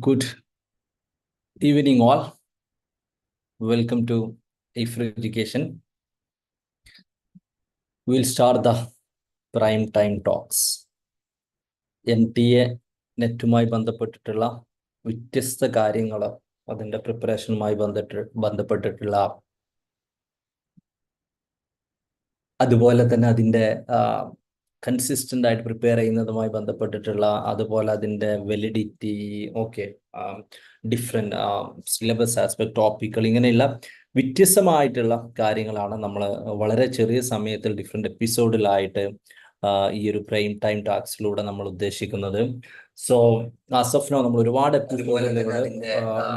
Good evening, all. Welcome to IFRA Education. We'll start the prime time talks. N T A നെറ്റുമായി ബന്ധപ്പെട്ടിട്ടുള്ള വ്യത്യസ്ത കാര്യങ്ങൾ അതിന്റെ പ്രിപ്പറേഷനുമായി ബന്ധപ്പെട്ട് ബന്ധപ്പെട്ടിട്ടുള്ള അതുപോലെ തന്നെ അതിന്റെ കൺസിസ്റ്റന്റ് ആയിട്ട് പ്രിപ്പയർ ചെയ്യുന്നതുമായി ബന്ധപ്പെട്ടിട്ടുള്ള അതുപോലെ അതിന്റെ validity okay different syllabus aspect ടോപ്പിക്കുകൾ ഇങ്ങനെയുള്ള വ്യത്യസ്തമായിട്ടുള്ള കാര്യങ്ങളാണ് നമ്മൾ വളരെ ചെറിയ സമയത്തിൽ ഡിഫറെന്റ് എപ്പിസോഡിലായിട്ട് ഈ ഒരു പ്രൈം ടൈം ടാക്സിലൂടെ നമ്മൾ ഉദ്ദേശിക്കുന്നത്. സോ അസഫ്നോ നമ്മൾ ഒരുപാട് എപ്പിസോഡുകൾ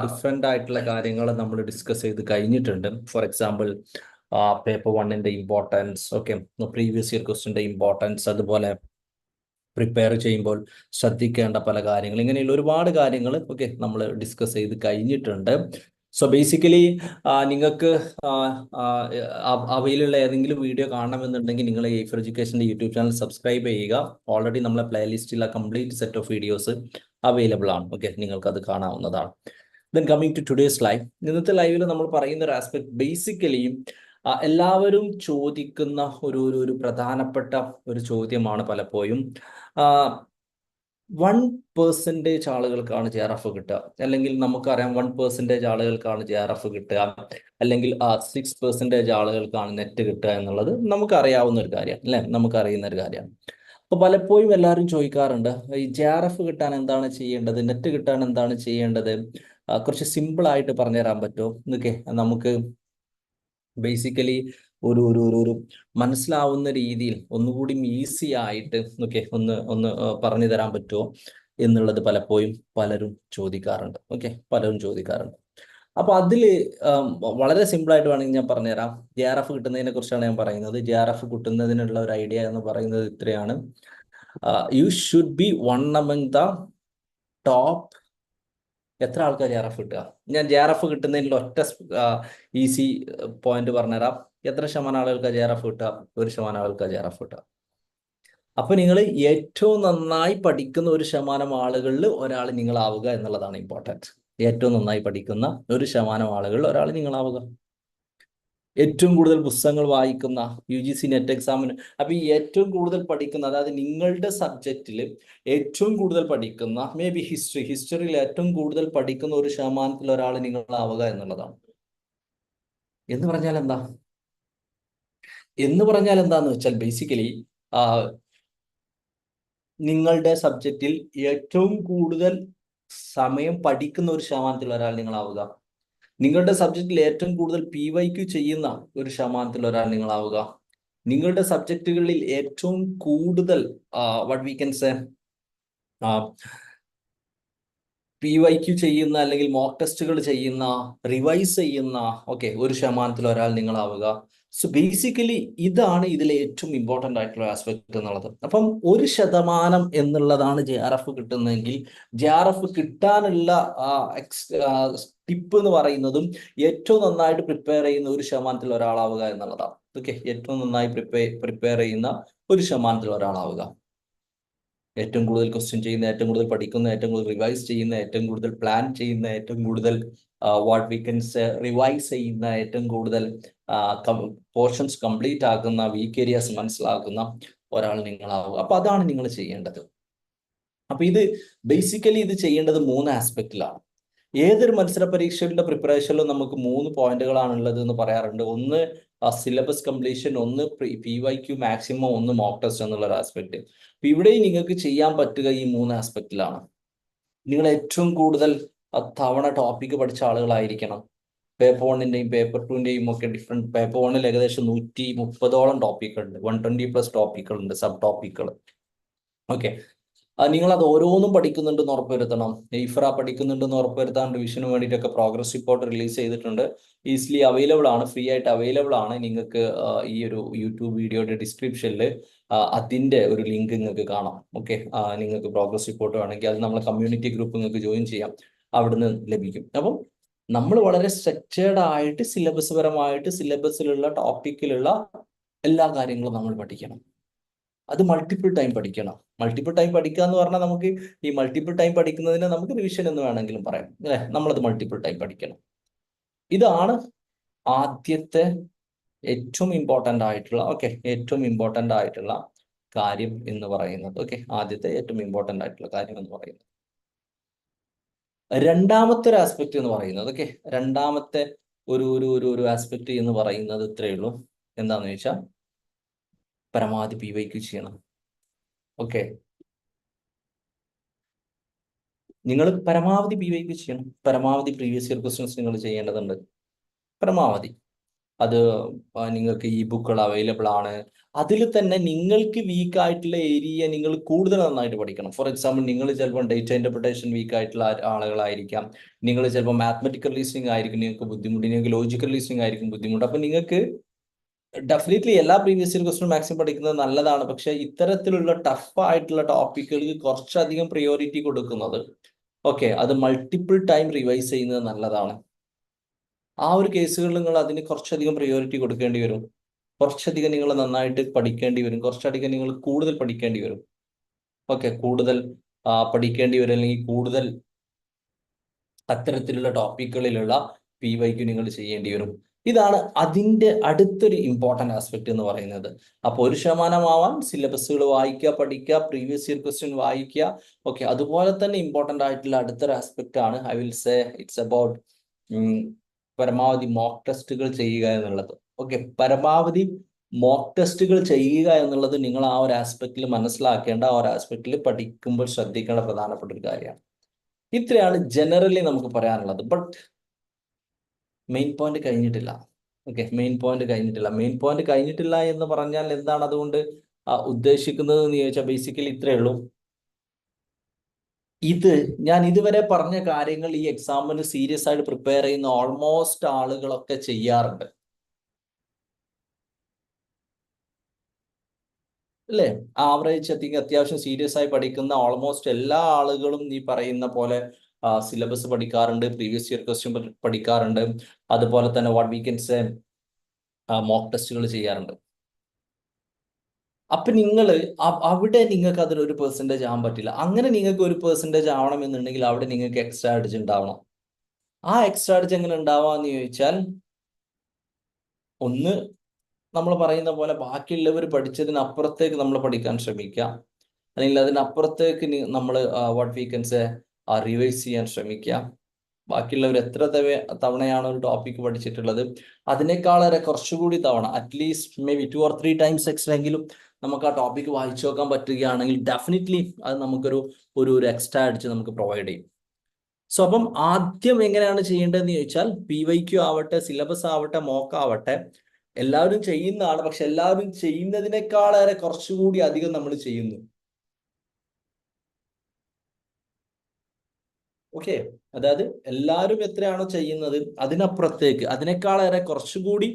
ഡിഫറെന്റ് ആയിട്ടുള്ള കാര്യങ്ങൾ നമ്മൾ ഡിസ്കസ് ചെയ്ത് കഴിഞ്ഞിട്ടുണ്ട്. ഫോർ എക്സാമ്പിൾ പേപ്പർ വണ്ണിന്റെ ഇമ്പോർട്ടൻസ് ഓക്കെ പ്രീവിയസ് ഇയർ ക്വസ്റ്റിന്റെ ഇമ്പോർട്ടൻസ് അതുപോലെ പ്രിപ്പയർ ചെയ്യുമ്പോൾ ശ്രദ്ധിക്കേണ്ട പല കാര്യങ്ങൾ. ഇങ്ങനെയുള്ള ഒരുപാട് കാര്യങ്ങൾ ഓക്കെ നമ്മൾ ഡിസ്കസ് ചെയ്ത് കഴിഞ്ഞിട്ടുണ്ട്. സോ ബേസിക്കലി നിങ്ങൾക്ക് അവയിലുള്ള ഏതെങ്കിലും വീഡിയോ കാണണമെന്നുണ്ടെങ്കിൽ നിങ്ങൾ എയ്ഫർ എഡ്യൂക്കേഷന്റെ യൂട്യൂബ് ചാനൽ സബ്സ്ക്രൈബ് ചെയ്യുക. ഓൾറെഡി നമ്മളെ പ്ലേലിസ്റ്റിൽ ആ complete set of videos available ആണ്. ഓക്കെ നിങ്ങൾക്ക് അത് കാണാവുന്നതാണ്. Then coming to today's live ഇന്നത്തെ ലൈവിൽ നമ്മൾ പറയുന്ന ഒരു ആസ്പെക്ട് ബേസിക്കലി എല്ലാവരും ചോദിക്കുന്ന ഒരു ഒരു ഒരു പ്രധാനപ്പെട്ട ഒരു ചോദ്യമാണ് പലപ്പോഴും. വൺ പേഴ്സന്റേജ് ആളുകൾക്കാണ് ജെ ആർ എഫ് കിട്ടുക. അല്ലെങ്കിൽ നമുക്കറിയാം വൺ പേഴ്സന്റേജ് ആളുകൾക്കാണ് ജെ ആർ എഫ് കിട്ടുക. അല്ലെങ്കിൽ സിക്സ് പെർസെന്റേജ് ആളുകൾക്കാണ് നെറ്റ് കിട്ടുക എന്നുള്ളത് നമുക്കറിയാവുന്ന ഒരു കാര്യമാണ് അല്ലേ? നമുക്കറിയുന്ന ഒരു കാര്യമാണ് അപ്പോൾ പലപ്പോഴും എല്ലാവരും ചോദിക്കാറുണ്ട് ഈ ജെ ആർ എഫ് കിട്ടാൻ എന്താണ് ചെയ്യേണ്ടത്? നെറ്റ് കിട്ടാൻ എന്താണ് ചെയ്യേണ്ടത്? കുറച്ച് സിമ്പിൾ ആയിട്ട് പറഞ്ഞുതരാൻ പറ്റുമോ? എന്നൊക്കെ നമുക്ക് ബേസിക്കലി ഒരു ഒരു ഒരു ഒരു മനസ്സിലാവുന്ന രീതിയിൽ ഒന്നുകൂടി ഈസി ആയിട്ട് ഓക്കെ ഒന്ന് ഒന്ന് പറഞ്ഞു തരാൻ പറ്റുമോ എന്നുള്ളത് പലപ്പോഴും പലരും ചോദിക്കാറുണ്ട്. ഓക്കെ പലരും ചോദിക്കാറുണ്ട്. അപ്പൊ അതിൽ വളരെ സിമ്പിൾ ആയിട്ട് വേണമെങ്കിൽ ഞാൻ പറഞ്ഞുതരാം. ജെ ആർ എഫ് കിട്ടുന്നതിനെ കുറിച്ചാണ് ഞാൻ പറയുന്നത്. ജെ ആർ എഫ് കിട്ടുന്നതിനുള്ള ഒരു ഐഡിയ എന്ന് പറയുന്നത് ഇത്രയാണ്. You should be one among the top എത്ര ആൾക്കാർ ജെ ആർ എഫ് കിട്ടുക? ഞാൻ ജെ ആർ എഫ് കിട്ടുന്നതിൽ ഒറ്റ ഈസി പോയിന്റ് പറഞ്ഞുതരാം. എത്ര ശതമാനം ആളുകൾക്ക് ജെ ആർ എഫ് കിട്ടുക? ഒരു ശതമാനം ആളുകൾക്ക് ജെ ആർ എഫ് കിട്ടുക. അപ്പൊ നിങ്ങൾ ഏറ്റവും നന്നായി പഠിക്കുന്ന ഒരു ശതമാനം ആളുകളിൽ ഒരാൾ നിങ്ങളാവുക എന്നുള്ളതാണ് ഇമ്പോർട്ടന്റ് ഏറ്റവും നന്നായി പഠിക്കുന്ന ഒരു ശതമാനം ആളുകളിൽ ഒരാൾ നിങ്ങളാവുക. ഏറ്റവും കൂടുതൽ പുസ്തകങ്ങൾ വായിക്കുന്ന യു ജി സി നെറ്റ് എക്സാമിന് അപ്പൊ ഈ ഏറ്റവും കൂടുതൽ പഠിക്കുന്ന അതായത് നിങ്ങളുടെ സബ്ജക്റ്റിൽ ഏറ്റവും കൂടുതൽ പഠിക്കുന്ന മേ ബി ഹിസ്റ്ററി ഹിസ്റ്ററിയിൽ ഏറ്റവും കൂടുതൽ പഠിക്കുന്ന ഒരു ശതമാനത്തിൽ ഒരാൾ നിങ്ങളാവുക എന്നുള്ളതാണ്. എന്ന് പറഞ്ഞാൽ എന്താ? എന്ന് പറഞ്ഞാൽ എന്താന്ന് വെച്ചാൽ ബേസിക്കലി നിങ്ങളുടെ സബ്ജക്റ്റിൽ ഏറ്റവും കൂടുതൽ സമയം പഠിക്കുന്ന ഒരു ശതമാനത്തിൽ ഒരാൾ നിങ്ങളാവുക നിങ്ങളുടെ സബ്ജക്റ്റിൽ ഏറ്റവും കൂടുതൽ പി വൈ ക്യു ചെയ്യുന്ന ഒരു ശതമാനത്തിൽ ഒരാൾ നിങ്ങളാവുക. നിങ്ങളുടെ സബ്ജക്റ്റുകളിൽ ഏറ്റവും കൂടുതൽ what we can say P Y Q ചെയ്യുന്ന അല്ലെങ്കിൽ മോക്ക് ടെസ്റ്റുകൾ ചെയ്യുന്ന റിവൈസ് ചെയ്യുന്ന ഓക്കെ ഒരു ശതമാനത്തിൽ ഒരാൾ നിങ്ങളാവുക. സോ ബേസിക്കലി ഇതാണ് ഇതിലെ ഏറ്റവും ഇമ്പോർട്ടന്റ് ആയിട്ടുള്ള ആസ്പെക്ട് എന്നുള്ളത്. അപ്പം ഒരു ശതമാനം എന്നുള്ളതാണ് ജെ ആർ എഫ് കിട്ടുന്നതെങ്കിൽ ജെ ആർ എഫ് കിട്ടാനുള്ള ടിപ്പ് എന്ന് പറയുന്നതും ഏറ്റവും നന്നായിട്ട് പ്രിപ്പയർ ചെയ്യുന്ന ഒരു ശതമാനത്തിൽ ഒരാളാവുക എന്നുള്ളതാണ്. ഓക്കെ ഏറ്റവും നന്നായി പ്രിപ്പയർ പ്രിപ്പയർ ചെയ്യുന്ന ഒരു ശതമാനത്തിൽ ഒരാളാവുക. ഏറ്റവും കൂടുതൽ ക്വസ്റ്റ്യൻ ചെയ്യുന്ന ഏറ്റവും കൂടുതൽ പഠിക്കുന്ന ഏറ്റവും കൂടുതൽ റിവൈസ് ചെയ്യുന്ന ഏറ്റവും കൂടുതൽ പ്ലാൻ ചെയ്യുന്ന ഏറ്റവും കൂടുതൽ വാട്ട് വീക്കൻസ് റിവൈസ് ചെയ്യുന്ന ഏറ്റവും കൂടുതൽ പോർഷൻസ് കംപ്ലീറ്റ് ആക്കുന്ന വീക്ക് ഏരിയാസ് മനസ്സിലാക്കുന്ന ഒരാൾ നിങ്ങളാവുക അപ്പൊ അതാണ് നിങ്ങൾ ചെയ്യേണ്ടത്. അപ്പൊ ഇത് ബേസിക്കലി ഇത് ചെയ്യേണ്ടത് മൂന്ന് ആസ്പെക്റ്റിലാണ് ഏതൊരു മത്സര പരീക്ഷകളുടെ പ്രിപ്പറേഷനിലും നമുക്ക് മൂന്ന് പോയിന്റുകളാണ് ഉള്ളത് എന്ന് പറയാറുണ്ട്. ഒന്ന് സിലബസ് കംപ്ലീഷൻ ഒന്ന് പി വൈ ക്യു മാക്സിമം ഒന്ന് മോക്ക് ടെസ്റ്റ് എന്നുള്ള ഒരു ആസ്പെക്ട് അപ്പൊ ഇവിടെയും നിങ്ങൾക്ക് ചെയ്യാൻ പറ്റുക ഈ മൂന്ന് ആസ്പെക്റ്റിലാണ് നിങ്ങൾ ഏറ്റവും കൂടുതൽ തവണ ടോപ്പിക്ക് പഠിച്ച ആളുകളായിരിക്കണം. പേപ്പർ വണ്ണിന്റെയും പേപ്പർ ടുവിന്റെയും ഒക്കെ ഡിഫറെന്റ് പേപ്പർ വണ്ണിൽ ഏകദേശം നൂറ്റി മുപ്പതോളം ടോപ്പിക്കുണ്ട് വൺ ട്വന്റി പ്ലസ് ടോപ്പിക്കുകൾ ഉണ്ട് സബ് ടോപ്പിക്കുകൾ ഓക്കെ നിങ്ങൾ അത് ഓരോന്നും പഠിക്കുന്നുണ്ടെന്ന് ഉറപ്പുവരുത്തണം. ഇഫ്ര പഠിക്കുന്നുണ്ടെന്ന് ഉറപ്പുവരുത്താൻ റിവിഷന് വേണ്ടിയിട്ടൊക്കെ പ്രോഗ്രസ് റിപ്പോർട്ട് റിലീസ് ചെയ്തിട്ടുണ്ട്. ഈസിലി അവൈലബിൾ ആണ് ഫ്രീ ആയിട്ട് അവൈലബിൾ ആണ്. നിങ്ങൾക്ക് ഈ ഒരു യൂട്യൂബ് വീഡിയോയുടെ ഡിസ്ക്രിപ്ഷനിൽ അതിന്റെ ഒരു ലിങ്ക് നിങ്ങൾക്ക് കാണാം. ഓക്കെ നിങ്ങൾക്ക് പ്രോഗ്രസ് റിപ്പോർട്ട് വേണമെങ്കിൽ അത് നമ്മളെ കമ്മ്യൂണിറ്റി ഗ്രൂപ്പ് നിങ്ങൾക്ക് ജോയിൻ ചെയ്യാം. അവിടുന്ന് ലഭിക്കും. അപ്പം നമ്മൾ വളരെ സ്ട്രക്ചേർഡ് ആയിട്ട് സിലബസ് പരമായിട്ട് സിലബസിലുള്ള ടോപ്പിക്കിലുള്ള എല്ലാ കാര്യങ്ങളും നമ്മൾ പഠിക്കണം. അത് മൾട്ടിപ്പിൾ ടൈം പഠിക്കണം. മൾട്ടിപ്പിൾ ടൈം പഠിക്കുക എന്ന് പറഞ്ഞാൽ നമുക്ക് ഈ മൾട്ടിപ്പിൾ ടൈം പഠിക്കുന്നതിനെ നമുക്ക് റിവിഷൻ എന്ന് വേണമെങ്കിലും പറയാം. അല്ലെ? നമ്മളത് മൾട്ടിപ്പിൾ ടൈം പഠിക്കണം. ഇതാണ് ആദ്യത്തെ ഏറ്റവും ഇമ്പോർട്ടന്റ് ആയിട്ടുള്ള ഓക്കെ ഏറ്റവും ഇമ്പോർട്ടന്റ് ആയിട്ടുള്ള കാര്യം എന്ന് പറയുന്നത്. ഓക്കെ ആദ്യത്തെ ഏറ്റവും ഇമ്പോർട്ടന്റ് ആയിട്ടുള്ള കാര്യം എന്ന് പറയുന്നത്. രണ്ടാമത്തെ ഒരു ആസ്പെക്ട് എന്ന് പറയുന്നത് ഓക്കെ രണ്ടാമത്തെ ഒരു ഒരു ഒരു ആസ്പെക്ട് എന്ന് പറയുന്നത് ഇത്രയേ ഉള്ളൂ. എന്താണെന്ന് വെച്ചാൽ പരമാവധി പി വൈക്ക് ചെയ്യണം. ഓക്കെ നിങ്ങൾ പരമാവധി പി വൈക്ക് ചെയ്യണം. പരമാവധി പ്രീവിയസ് ഇയർ ക്വസ്റ്റ്യൻസ് നിങ്ങൾ ചെയ്യേണ്ടതുണ്ട്. പരമാവധി. അത് നിങ്ങൾക്ക് ഈ ബുക്കുകൾ അവൈലബിൾ ആണ്. അതിൽ തന്നെ നിങ്ങൾക്ക് വീക്ക് ആയിട്ടുള്ള ഏരിയ നിങ്ങൾ കൂടുതൽ നന്നായിട്ട് പഠിക്കണം. ഫോർ എക്സാമ്പിൾ നിങ്ങൾ ചിലപ്പോൾ ഡേറ്റ ഇന്റർപ്രിട്ടേഷൻ വീക്ക് ആയിട്ടുള്ള ആളുകളായിരിക്കാം. നിങ്ങൾ ചിലപ്പോൾ മാത്തമെറ്റിക്കൽ റീസണിങ് ആയിരിക്കും നിങ്ങൾക്ക് ബുദ്ധിമുട്ട് നിങ്ങൾക്ക് ലോജിക്കൽ റീസണിങ് ആയിരിക്കും ബുദ്ധിമുട്ട്. അപ്പൊ നിങ്ങൾക്ക് ഡെഫിനറ്റ്ലി എല്ലാ പ്രീവിയസ് ഇയർ ക്വസ്റ്റ്യൻ മാക്സിമം പഠിക്കുന്നത് നല്ലതാണ്. പക്ഷെ ഇത്തരത്തിലുള്ള ടഫ് ആയിട്ടുള്ള ടോപ്പിക്കുകൾക്ക് കുറച്ചധികം പ്രിയോറിറ്റി കൊടുക്കുന്നത്. ഓക്കെ അത് മൾട്ടിപ്പിൾ ടൈം റിവൈസ് ചെയ്യുന്നത് നല്ലതാണ്. ആ ഒരു കേസുകളിൽ നിങ്ങൾ അതിന് കുറച്ചധികം പ്രിയോറിറ്റി കൊടുക്കേണ്ടി വരും. കുറച്ചധികം നിങ്ങൾ നന്നായിട്ട് പഠിക്കേണ്ടി വരും. കുറച്ചധികം നിങ്ങൾ കൂടുതൽ പഠിക്കേണ്ടി വരും. ഓക്കെ കൂടുതൽ പഠിക്കേണ്ടി വരും. അല്ലെങ്കിൽ കൂടുതൽ അത്തരത്തിലുള്ള ടോപ്പിക്കുകളിലുള്ള പി വൈക്ക് നിങ്ങൾ ചെയ്യേണ്ടി വരും. ഇതാണ് അതിന്റെ അടുത്തൊരു ഇമ്പോർട്ടന്റ് ആസ്പെക്ട് എന്ന് പറയുന്നത്. അപ്പോൾ ഒരു ശതമാനമാവാം സിലബസുകൾ വായിക്കുക പഠിക്കുക പ്രീവിയസ് ഇയർ ക്വസ്റ്റ്യൻ വായിക്കുക ഓക്കെ അതുപോലെ തന്നെ ഇമ്പോർട്ടന്റ് ആയിട്ടുള്ള അടുത്തൊരു ആസ്പെക്റ്റ് ആണ് I will say it's about പരമാവധി മോക്ക് ടെസ്റ്റുകൾ ചെയ്യുക എന്നുള്ളത്. ഓക്കെ പരമാവധി മോക്ക് ടെസ്റ്റുകൾ ചെയ്യുക എന്നുള്ളത് നിങ്ങൾ ആ ഒരു ആസ്പെക്റ്റിൽ മനസ്സിലാക്കേണ്ട ആ ഒരു ആസ്പെക്റ്റിൽ പഠിക്കുമ്പോൾ ശ്രദ്ധിക്കേണ്ട പ്രധാനപ്പെട്ട ഒരു കാര്യമാണ്. ഇത്രയാണ് ജനറലി നമുക്ക് പറയാനുള്ളത്. ബട്ട് മെയിൻ പോയിന്റ് കഴിഞ്ഞിട്ടില്ല. ഓക്കെ മെയിൻ പോയിന്റ് കഴിഞ്ഞിട്ടില്ല. മെയിൻ പോയിന്റ് കഴിഞ്ഞിട്ടില്ല എന്ന് പറഞ്ഞാൽ എന്താണ് അതുകൊണ്ട് ഉദ്ദേശിക്കുന്നത് എന്ന് ചോദിച്ചാൽ ബേസിക്കലി ഇത്രയേ ഉള്ളൂ. ഇത് ഞാൻ ഇതുവരെ പറഞ്ഞ കാര്യങ്ങൾ ഈ എക്സാമിന് സീരിയസ് ആയിട്ട് പ്രിപ്പയർ ചെയ്യുന്ന ഓൾമോസ്റ്റ് ആളുകളൊക്കെ ചെയ്യാറുണ്ട്. അല്ലേ? ആവറേജ് എത്തിക്ക് അത്യാവശ്യം സീരിയസ് ആയി പഠിക്കുന്ന ഓൾമോസ്റ്റ് എല്ലാ ആളുകളും നീ പറയുന്ന പോലെ സിലബസ് പഠിക്കാറുണ്ട് പ്രീവിയസ് ഇയർ ക്വസ്റ്റ്യൻ പഠിക്കാറുണ്ട്. അതുപോലെ തന്നെ what we can say mock ടെസ്റ്റുകൾ ചെയ്യാറുണ്ട്. അപ്പൊ നിങ്ങൾ അവിടെ നിങ്ങൾക്ക് അതിൽ ഒരു പെർസെന്റേജ് ആവാൻ പറ്റില്ല. അങ്ങനെ നിങ്ങൾക്ക് ഒരു പെർസെന്റേജ് ആവണം എന്നുണ്ടെങ്കിൽ അവിടെ നിങ്ങൾക്ക് എക്സ്ട്രാ അടിച്ച് ഉണ്ടാവണം. ആ എക്സ്ട്രാ അടിച്ച് എങ്ങനെ ഉണ്ടാവാന്ന് ചോദിച്ചാൽ ഒന്ന് നമ്മൾ പറയുന്ന പോലെ ബാക്കിയുള്ളവർ പഠിച്ചതിനപ്പുറത്തേക്ക് നമ്മൾ പഠിക്കാൻ ശ്രമിക്കുക. അല്ലെങ്കിൽ അതിനപ്പുറത്തേക്ക് നമ്മൾ വാട്ട് വീക്കൻസ് റിവൈസ് ചെയ്യാൻ ശ്രമിക്കുക. ബാക്കിയുള്ളവർ എത്ര തവണയാണ് ഒരു ടോപ്പിക് പഠിച്ചിട്ടുള്ളത്? അതിനേക്കാളേറെ കുറച്ചുകൂടി തവണ at least may be two or three times extra എങ്കിലും നമുക്ക് ആ ടോപ്പിക് വായിച്ചു നോക്കാൻ പറ്റുകയാണെങ്കിൽ ഡെഫിനറ്റ്ലി അത് നമുക്കൊരു ഒരു ഒരു എക്സ്ട്രാ അടിച്ച് നമുക്ക് പ്രൊവൈഡ് ചെയ്യും. സോ അപ്പം ആദ്യം എങ്ങനെയാണ് ചെയ്യേണ്ടതെന്ന് ചോദിച്ചാൽ പി വൈ ക്യു ആവട്ടെ സിലബസ് ആവട്ടെ മോക്ക് ആവട്ടെ എല്ലാവരും ചെയ്യുന്നതാണ് പക്ഷെ എല്ലാവരും ചെയ്യുന്നതിനേക്കാളേറെ കുറച്ചുകൂടി അധികം നമ്മൾ ചെയ്യുന്നു. ഓക്കെ അതായത് എല്ലാവരും എത്രയാണോ ചെയ്യുന്നത് അതിനപ്പുറത്തേക്ക് അതിനേക്കാളേറെ കുറച്ചുകൂടി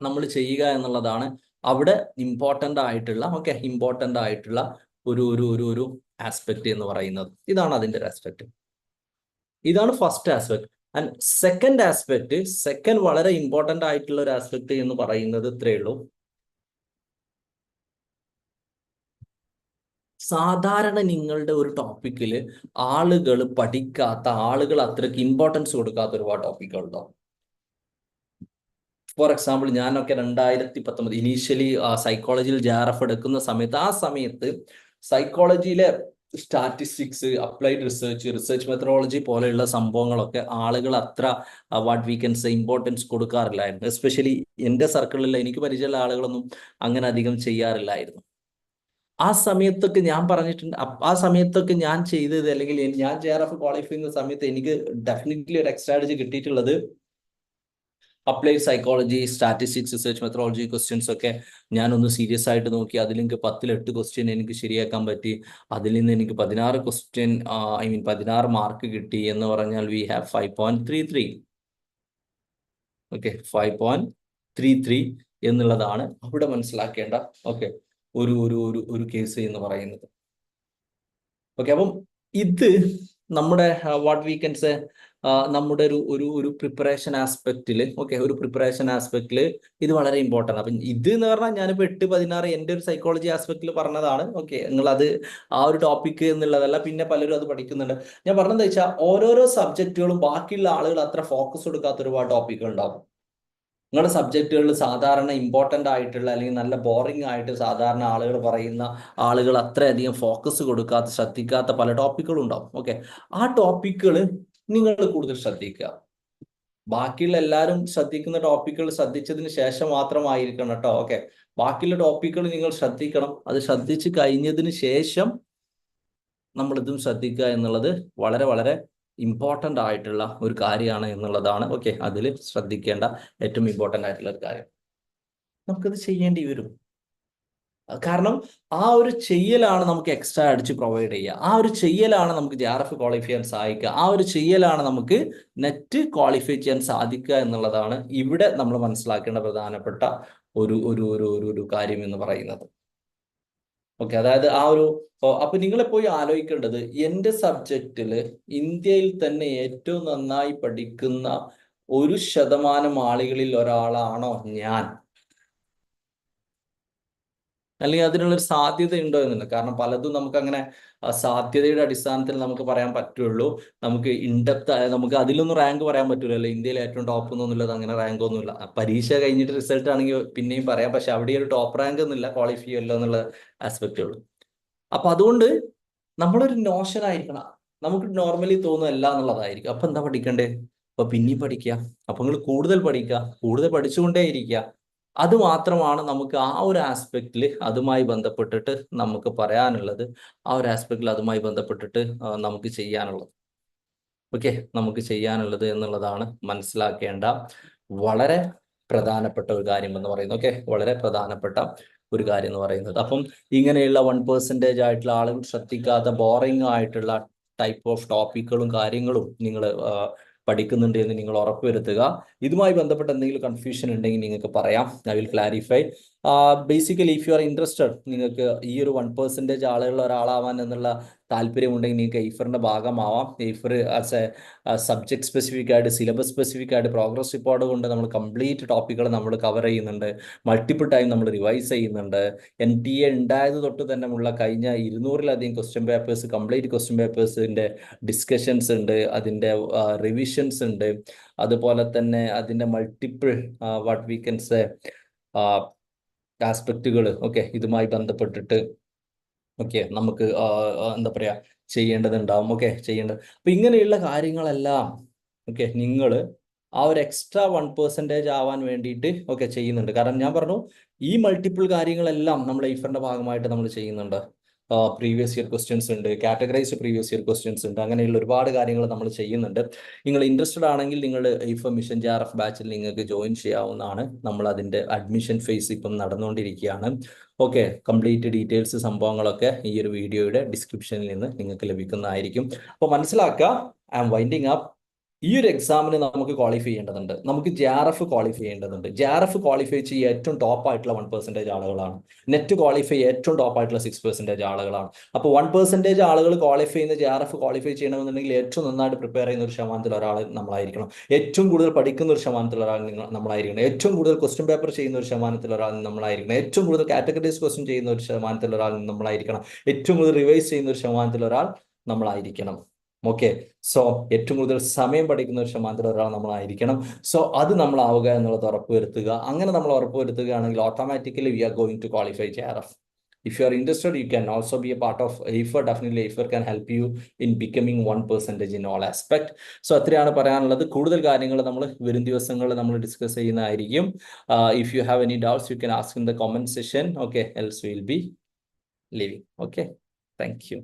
നമ്മൾ ചെയ്യുക എന്നുള്ളതാണ് അവിടെ ഇമ്പോർട്ടന്റ് ആയിട്ടുള്ള ഓക്കെ ഇമ്പോർട്ടന്റ് ആയിട്ടുള്ള ഒരു ഒരു ഒരു ഒരു ആസ്പെക്ട് എന്ന് പറയുന്നത്. ഇതാണ് അതിന്റെ ഒരു ആസ്പെക്ട് ഇതാണ് first aspect and second aspect second വളരെ ഇമ്പോർട്ടന്റ് ആയിട്ടുള്ള ഒരു ആസ്പെക്ട് എന്ന് പറയുന്നത് ഇത്രയേ ഉള്ളൂ. സാധാരണ നിങ്ങളുടെ ഒരു ടോപ്പിക്കിൽ ആളുകൾ പഠിക്കാത്ത ആളുകൾ അത്രയ്ക്ക് ഇമ്പോർട്ടൻസ് കൊടുക്കാത്ത ഒരുപാട് ടോപ്പിക്കുകൾ ഫോർ എക്സാമ്പിൾ ഞാനൊക്കെ രണ്ടായിരത്തി പത്തൊമ്പത് ഇനീഷ്യലി സൈക്കോളജിയിൽ ജെ എഫ് എടുക്കുന്ന സമയത്ത് ആ സമയത്ത് സൈക്കോളജിയിലെ statistics applied research research methodology പോലെയുള്ള സംഭവങ്ങളൊക്കെ ആളുകൾ അത്ര what we can say importance കൊടുക്കാറില്ലായിരുന്നു. Especially എന്റെ സർക്കിളിൽ എനിക്ക് പരിചയമുള്ള ആളുകളൊന്നും അങ്ങനെ അധികം ചെയ്യാറില്ലായിരുന്നു. ആ സമയത്തൊക്കെ ഞാൻ പറഞ്ഞിട്ടുണ്ട് ആ സമയത്തൊക്കെ ഞാൻ ചെയ്തത് അല്ലെങ്കിൽ ഞാൻ ജെ ആർ എഫ് ക്വാളിഫൈ ചെയ്യുന്ന സമയത്ത് എനിക്ക് ഡെഫിനറ്റ്ലി ഒരു എക്സ്ട്രാറ്റജി കിട്ടിയിട്ടുള്ളത് applied psychology statistics research methodology questions ഒക്കെ ഞാനൊന്ന് സീരിയസ് ആയിട്ട് നോക്കി. അതിൽ എനിക്ക് പത്തിലെട്ട് ക്വസ്റ്റ്യൻ എനിക്ക് ശരിയാക്കാൻ പറ്റി. അതിൽ നിന്ന് എനിക്ക് പതിനാറ് ക്വസ്റ്റ്യൻ ഐ മീൻ പതിനാറ് മാർക്ക് കിട്ടി എന്ന് പറഞ്ഞാൽ we have five point three three okay five point three three എന്നുള്ളതാണ് അവിടെ മനസ്സിലാക്കേണ്ട. ഓക്കെ ഒരു ഒരു ഒരു ഒരു കേസ് എന്ന് പറയുന്നത്. ഓക്കെ അപ്പം ഇത് നമ്മുടെ വാട്ട് വീക്കൻസ് നമ്മുടെ ഒരു ഒരു ഒരു പ്രിപ്പറേഷൻ ആസ്പെക്റ്റിൽ ഓക്കെ ഒരു പ്രിപ്പറേഷൻ ആസ്പെക്റ്റിൽ ഇത് വളരെ ഇമ്പോർട്ടന്റ് അപ്പം ഇത് എന്ന് പറഞ്ഞാൽ ഞാനിപ്പോൾ എട്ട് പതിനാറ് എന്റെ ഒരു സൈക്കോളജി ആസ്പെക്റ്റിൽ പറഞ്ഞതാണ്. ഓക്കെ നിങ്ങൾ അത് ആ ഒരു ടോപ്പിക്ക് എന്നുള്ളതല്ല പിന്നെ പലരും അത് പഠിക്കുന്നുണ്ട്. ഞാൻ പറഞ്ഞതെന്ന് വെച്ചാൽ ഓരോരോ സബ്ജക്റ്റുകളും ബാക്കിയുള്ള ആളുകൾ അത്ര ഫോക്കസ് കൊടുക്കാത്ത ഒരുപാട് ടോപ്പിക്കുകൾ ഉണ്ടാവും. നിങ്ങളുടെ സബ്ജക്റ്റുകളിൽ സാധാരണ ഇമ്പോർട്ടന്റ് ആയിട്ടുള്ള അല്ലെങ്കിൽ നല്ല ബോറിംഗ് ആയിട്ട് സാധാരണ ആളുകൾ പറയുന്ന ആളുകൾ അത്രയധികം ഫോക്കസ് കൊടുക്കാത്ത ശ്രദ്ധിക്കാത്ത പല ടോപ്പിക്കുകളും ഉണ്ടാവും. ഓക്കെ ആ ടോപ്പിക്കുകൾ നിങ്ങൾ കൂടുതൽ ശ്രദ്ധിക്കുക. ബാക്കിയുള്ള എല്ലാവരും ശ്രദ്ധിക്കുന്ന ടോപ്പിക്കുകൾ ശ്രദ്ധിച്ചതിന് ശേഷം മാത്രമായിരിക്കണം കേട്ടോ. ഓക്കെ ബാക്കിയുള്ള ടോപ്പിക്കുകൾ നിങ്ങൾ ശ്രദ്ധിക്കണം. അത് ശ്രദ്ധിച്ച് കഴിഞ്ഞതിന് ശേഷം നമ്മളിതും ശ്രദ്ധിക്കുക എന്നുള്ളത് വളരെ വളരെ ഇമ്പോർട്ടന്റ് ആയിട്ടുള്ള ഒരു കാര്യമാണ് എന്നുള്ളതാണ്. ഓക്കെ അതിൽ ശ്രദ്ധിക്കേണ്ട ഏറ്റവും ഇമ്പോർട്ടന്റ് ആയിട്ടുള്ള ഒരു കാര്യം. നമുക്കത് ചെയ്യേണ്ടി വരും. കാരണം ആ ഒരു ചെയ്യലാണ് നമുക്ക് എക്സ്ട്രാ അടിച്ച് പ്രൊവൈഡ് ചെയ്യുക. ആ ഒരു ചെയ്യലാണ് നമുക്ക് ജെ ആർ എഫ് ക്വാളിഫൈ ചെയ്യാൻ സഹായിക്കുക. ആ ഒരു ചെയ്യലാണ് നമുക്ക് നെറ്റ് ക്വാളിഫൈ ചെയ്യാൻ സാധിക്കുക എന്നുള്ളതാണ് ഇവിടെ നമ്മൾ മനസ്സിലാക്കേണ്ട പ്രധാനപ്പെട്ട ഒരു ഒരു ഒരു ഒരു കാര്യം എന്ന് പറയുന്നത്. ഓക്കെ അതായത് ആ ഒരു അപ്പൊ നിങ്ങളെ പോയി ആലോചിക്കേണ്ടത് എന്റെ സബ്ജക്റ്റിൽ ഇന്ത്യയിൽ തന്നെ ഏറ്റവും നന്നായി പഠിക്കുന്ന ഒരു ശതമാനം ആളുകളിൽ ഒരാളാണോ ഞാൻ? അല്ലെങ്കിൽ അതിനുള്ളൊരു സാധ്യത ഉണ്ടോ എന്നുണ്ട് കാരണം പലതും നമുക്ക് അങ്ങനെ സാധ്യതയുടെ അടിസ്ഥാനത്തിൽ നമുക്ക് പറയാൻ പറ്റുള്ളൂ. നമുക്ക് ഇൻഡെപ്ത് നമുക്ക് അതിലൊന്നും റാങ്ക് പറയാൻ പറ്റൂലല്ലോ. ഇന്ത്യയിൽ ഏറ്റവും ടോപ്പ് എന്നൊന്നുമില്ല അങ്ങനെ റാങ്ക് ഒന്നുമില്ല പരീക്ഷ കഴിഞ്ഞിട്ട് റിസൾട്ട് ആണെങ്കിൽ പിന്നെയും പറയാം. പക്ഷെ അവിടെ ഒരു ടോപ്പ് റാങ്ക് ഒന്നുമില്ല ക്വാളിഫൈ അല്ല എന്നുള്ള ആസ്പെക്റ്റ് ഉള്ളൂ. അപ്പൊ അതുകൊണ്ട് നമ്മളൊരു നോഷൻ ആയിരിക്കണം. നമുക്ക് നോർമലി തോന്നുന്നല്ല എന്നുള്ളതായിരിക്കും. അപ്പൊ എന്താ പഠിക്കണ്ടേ? അപ്പൊ പിന്നെയും പഠിക്കുക. അപ്പൊ നിങ്ങൾ കൂടുതൽ പഠിക്കുക. കൂടുതൽ പഠിച്ചുകൊണ്ടേ ഇരിക്കുക അത് മാത്രമാണ് നമുക്ക് ആ ഒരു ആസ്പെക്റ്റിൽ അതുമായി ബന്ധപ്പെട്ടിട്ട് നമുക്ക് പറയാനുള്ളത്. ആ ഒരു ആസ്പെക്റ്റിൽ അതുമായി ബന്ധപ്പെട്ടിട്ട് നമുക്ക് ചെയ്യാനുള്ളത്. ഓക്കെ? നമുക്ക് ചെയ്യാനുള്ളത് എന്നുള്ളതാണ് മനസ്സിലാക്കേണ്ട വളരെ പ്രധാനപ്പെട്ട ഒരു കാര്യം എന്ന് പറയുന്നത്. ഓക്കെ? വളരെ പ്രധാനപ്പെട്ട ഒരു കാര്യം എന്ന് പറയുന്നത്. അപ്പം ഇങ്ങനെയുള്ള വൺ പെർസെന്റേജ് ആയിട്ടുള്ള ആളുകൾ ശ്രദ്ധിക്കാത്ത ബോറിംഗ് ആയിട്ടുള്ള ടൈപ്പ് ഓഫ് ടോപ്പിക്കുകളും കാര്യങ്ങളും നിങ്ങൾ പഠിക്കുന്നുണ്ട് എന്ന് നിങ്ങൾ ഉറപ്പുവരുത്തുക. ഇതുമായി ബന്ധപ്പെട്ട് എന്തെങ്കിലും കൺഫ്യൂഷൻ ഉണ്ടെങ്കിൽ നിങ്ങൾക്ക് പറയാം. I will clarify basically if you are interested നിങ്ങൾക്ക് ഈ ഒരു വൺ പെർസെന്റേജ് ആളുകളിൽ ഒരാളാവാൻ എന്നുള്ള താല്പര്യമുണ്ടെങ്കിൽ നിങ്ങൾക്ക് എയ്ഫറിന്റെ ഭാഗമാവാം. Aifer as a subject specific ആയിട്ട് സിലബസ് സ്പെസിഫിക് ആയിട്ട് പ്രോഗ്രസ് റിപ്പോർട്ട് കൊണ്ട് നമ്മൾ കംപ്ലീറ്റ് ടോപ്പിക്കുകൾ നമ്മൾ കവർ ചെയ്യുന്നുണ്ട്. മൾട്ടിപ്പിൾ ടൈം നമ്മൾ റിവൈസ് ചെയ്യുന്നുണ്ട്. എൻ ടി എ ഉണ്ടായത് തൊട്ട് തന്നെ ഉള്ള കഴിഞ്ഞ ഇരുന്നൂറിലധികം ക്വസ്റ്റ്യൻ പേപ്പേഴ്സ് കംപ്ലീറ്റ് ക്വസ്റ്റ്യൻ പേപ്പേഴ്സിന്റെ ഡിസ്കഷൻസ് ഉണ്ട്. അതിന്റെ റിവിഷൻസ് ഉണ്ട്. അതുപോലെ തന്നെ അതിന്റെ multiple what we can say ആസ്പെക്റ്റുകൾ okay ഇതുമായി ബന്ധപ്പെട്ടിട്ട് ഓക്കെ നമുക്ക് എന്താ പറയാ ചെയ്യേണ്ടതുണ്ടാവും. ഓക്കെ ചെയ്യേണ്ടത് അപ്പൊ ഇങ്ങനെയുള്ള കാര്യങ്ങളെല്ലാം ഓക്കെ നിങ്ങൾ ആ ഒരു എക്സ്ട്രാ വൺ പെർസെന്റേജ് ആവാൻ വേണ്ടിയിട്ട് ഒക്കെ ചെയ്യുന്നുണ്ട്. കാരണം ഞാൻ പറഞ്ഞു ഈ മൾട്ടിപ്പിൾ കാര്യങ്ങളെല്ലാം നമ്മൾ ഈഫറിന്റെ ഭാഗമായിട്ട് നമ്മൾ ചെയ്യുന്നുണ്ട്. പ്രീവിയസ് ഇയർ ക്വസ്റ്റ്യൻസ് ഉണ്ട് കാറ്റഗറൈസ്ഡ് പ്രീവിയസ് ഇയർ ക്വസ്റ്റ്യൻസ് ഉണ്ട് അങ്ങനെയുള്ള ഒരുപാട് കാര്യങ്ങൾ നമ്മൾ ചെയ്യുന്നുണ്ട്. നിങ്ങൾ ഇൻട്രസ്റ്റഡ് ആണെങ്കിൽ നിങ്ങൾ if mission J R F ബാച്ചിൽ നിങ്ങൾക്ക് ജോയിൻ ചെയ്യാവുന്നതാണ്. നമ്മൾ അതിന്റെ അഡ്മിഷൻ ഫേസ് ഇപ്പം നടന്നുകൊണ്ടിരിക്കുകയാണ്. ഓക്കെ കംപ്ലീറ്റ് ഡീറ്റെയിൽസ് സംഭവങ്ങളൊക്കെ ഈ ഒരു വീഡിയോയുടെ ഡിസ്ക്രിപ്ഷനിൽ നിന്ന് നിങ്ങൾക്ക് ലഭിക്കുന്നതായിരിക്കും. അപ്പോൾ മനസ്സിലാക്കുക ഐ ആം വൈൻഡിങ് അപ്പ് ഈ ഒരു എക്സാമിന് നമുക്ക് ക്വാളിഫൈ ചെയ്യേണ്ടതുണ്ട്. നമുക്ക് ജെ ആർ എഫ് ക്വാളിഫൈ ചെയ്യേണ്ടതുണ്ട്. ജെ ആർ എഫ് ക്വാളിഫൈ ചെയ്യുക ഏറ്റവും ടോപ്പ് ആയിട്ടുള്ള വൺ പെർസെന്റേജ് ആളുകളാണ്. നെറ്റ് ക്വാളിഫൈ ഏറ്റവും ടോപ്പ് ആയിട്ടുള്ള സിക്സ് പെർസെന്റേജ് ആളുകളാണ്. അപ്പോൾ വൺ പെർസെന്റേജ് ആളുകൾ ക്വാളിഫൈ ചെയ്യുന്ന ജെ ആർ എഫ് ക്വാളിഫൈ ചെയ്യണമെന്നുണ്ടെങ്കിൽ ഏറ്റവും നന്നായിട്ട് പ്രിപ്പയർ ചെയ്യുന്ന ഒരു ശതമാനത്തിൽ ഒരാൾ നമ്മളായിരിക്കണം. ഏറ്റവും കൂടുതൽ പഠിക്കുന്ന ഒരു ശതമാനത്തിൽ ഒരാൾ നമ്മളായിരിക്കണം. ഏറ്റവും കൂടുതൽ ക്വസ്റ്റ്യൻ പേപ്പർ ചെയ്യുന്ന ഒരു ശതമാനത്തിൽ ഒരാൾ നമ്മളായിരിക്കണം. ഏറ്റവും കൂടുതൽ കാറ്റഗറീസ് ക്വസ്റ്റ്യൻ ചെയ്യുന്ന ഒരു ശതമാനത്തിൽ ഒരാൾ നമ്മളായിരിക്കണം. ഏറ്റവും കൂടുതൽ റിവൈസ് ചെയ്യുന്ന ഒരു ശതമാനത്തിൽ ഒരാൾ നമ്മളായിരിക്കണം. ഓക്കെ സോ ഏറ്റവും കൂടുതൽ സമയം പഠിക്കുന്ന ഒരു ശതമാനത്തിൽ ഒരാൾ നമ്മളായിരിക്കണം. സോ അത് നമ്മളാവുക എന്നുള്ളത് ഉറപ്പുവരുത്തുക. അങ്ങനെ നമ്മൾ ഉറപ്പുവരുത്തുകയാണെങ്കിൽ automatically we are going to qualify J R F if you are interested you can also be a part of definitely definitely you can help you in becoming one percentage in all aspect. So അത്രയാണ് പറയാനുള്ളത്. കൂടുതൽ കാര്യങ്ങൾ നമ്മൾ വരും ദിവസങ്ങളിൽ നമ്മൾ discuss ചെയ്യുന്നതായിരിക്കും. If you have any doubts you can ask in the common session okay else will be leaving okay thank you